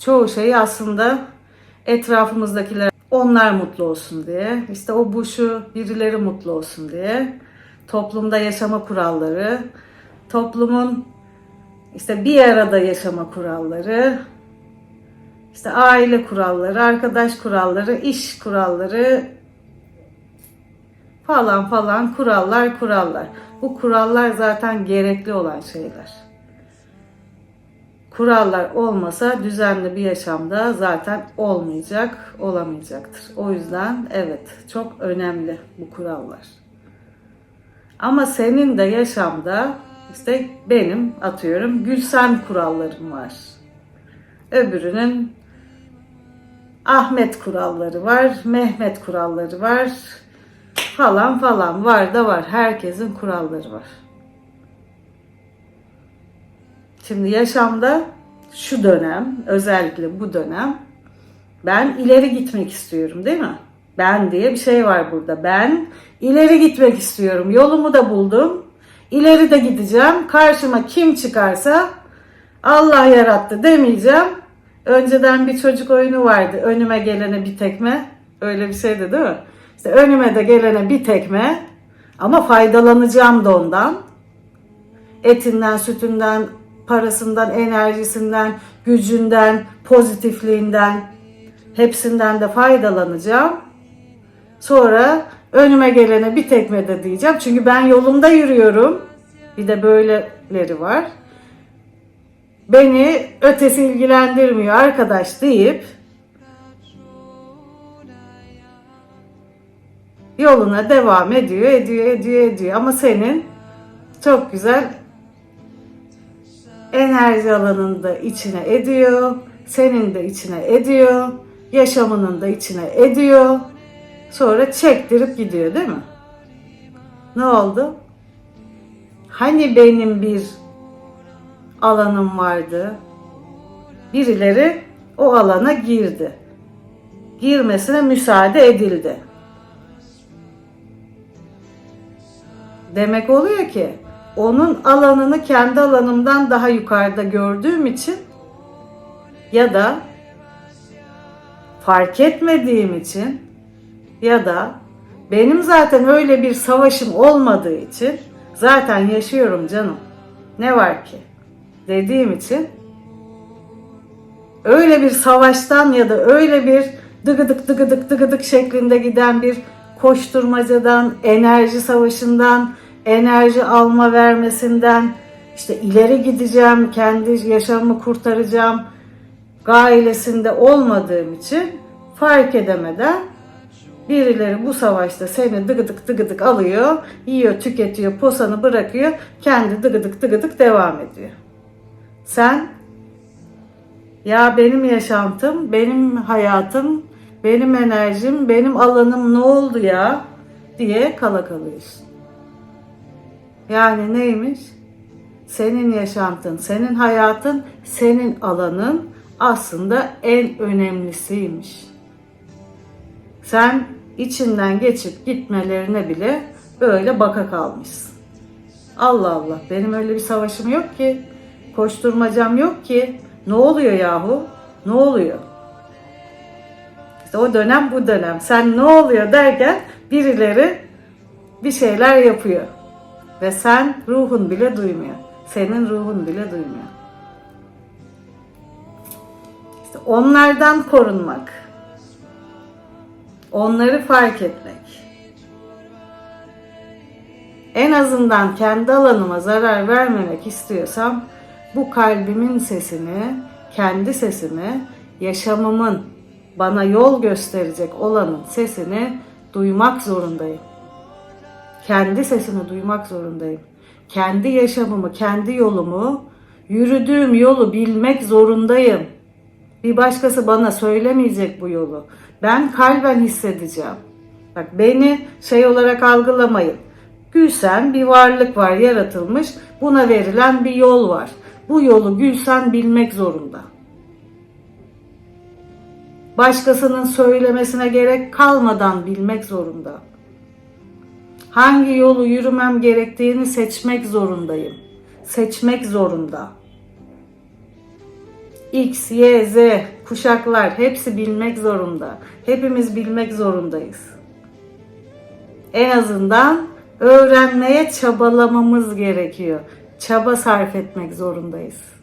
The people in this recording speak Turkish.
çoğu şeyi aslında etrafımızdakiler onlar mutlu olsun diye, işte o bu şu birileri mutlu olsun diye toplumda yaşama kuralları, toplumun işte bir arada yaşama kuralları, işte aile kuralları, arkadaş kuralları, iş kuralları falan falan kurallar kurallar. Bu kurallar zaten gerekli olan şeyler. Kurallar olmasa düzenli bir yaşamda zaten olmayacak, olamayacaktır. O yüzden evet çok önemli bu kurallar. Ama senin de yaşamda işte benim atıyorum Gülsen kurallarım var. Öbürünün Ahmet kuralları var, Mehmet kuralları var falan falan var da var. Herkesin kuralları var. Şimdi yaşamda şu dönem, özellikle bu dönem ben ileri gitmek istiyorum değil mi? Ben diye bir şey var burada. Ben ileri gitmek istiyorum. Yolumu da buldum. İleri de gideceğim. Karşıma kim çıkarsa Allah yarattı demeyeceğim. Önceden bir çocuk oyunu vardı. Önüme gelene bir tekme. Öyle bir şeydi değil mi? İşte önüme de gelene bir tekme. Ama faydalanacağım da ondan. Etinden, sütünden, parasından, enerjisinden, gücünden, pozitifliğinden hepsinden de faydalanacağım. Sonra önüme gelene bir tekme de diyeceğim. Çünkü ben yolumda yürüyorum. Bir de böyleleri var. Beni ötesi ilgilendirmiyor arkadaş deyip yoluna devam ediyor, ediyor, ediyor, ediyor. Ama senin çok güzel enerji alanında içine ediyor, senin de içine ediyor, yaşamının da içine ediyor. Sonra çektirip gidiyor değil mi? Ne oldu? Hani benim bir alanım vardı. Birileri o alana girdi. Girmesine müsaade edildi. Demek oluyor ki onun alanını kendi alanımdan daha yukarıda gördüğüm için ya da fark etmediğim için ya da benim zaten öyle bir savaşım olmadığı için zaten yaşıyorum canım. Ne var ki? Dediğim için öyle bir savaştan ya da öyle bir dıgıdık dıgıdık dıgıdık şeklinde giden bir koşturmacadan, enerji savaşından, enerji alma vermesinden, işte ileri gideceğim, kendi yaşamımı kurtaracağım gailesinde olmadığım için fark edemeden birileri bu savaşta seni dıgıdık dıgıdık alıyor, yiyor, tüketiyor, posanı bırakıyor, kendi dıgıdık dıgıdık devam ediyor. Sen ya benim yaşantım, benim hayatım, benim enerjim, benim alanım ne oldu ya diye kala kalıyorsun. Yani neymiş? Senin yaşantın, senin hayatın, senin alanın aslında en önemlisiymiş. Sen içinden geçip gitmelerine bile böyle baka kalmışsın. Allah Allah benim öyle bir savaşım yok ki. Koşturmacam yok ki. Ne oluyor yahu? Ne oluyor? İşte o dönem bu dönem. Sen ne oluyor derken birileri bir şeyler yapıyor. Ve sen ruhun bile duymuyor. Senin ruhun bile duymuyor. İşte onlardan korunmak. Onları fark etmek. En azından kendi alanıma zarar vermemek istiyorsam bu kalbimin sesini, kendi sesimi, yaşamımın bana yol gösterecek olanın sesini duymak zorundayım. Kendi sesimi duymak zorundayım. Kendi yaşamımı, kendi yolumu, yürüdüğüm yolu bilmek zorundayım. Bir başkası bana söylemeyecek bu yolu. Ben kalben hissedeceğim. Bak beni şey olarak algılamayın. Gülsen bir varlık var yaratılmış. Buna verilen bir yol var. Bu yolu Gülsen bilmek zorunda. Başkasının söylemesine gerek kalmadan bilmek zorunda. Hangi yolu yürümem gerektiğini seçmek zorundayım. Seçmek zorunda. X, Y, Z kuşaklar hepsi bilmek zorunda. Hepimiz bilmek zorundayız. En azından öğrenmeye çabalamamız gerekiyor. Çaba sarf etmek zorundayız.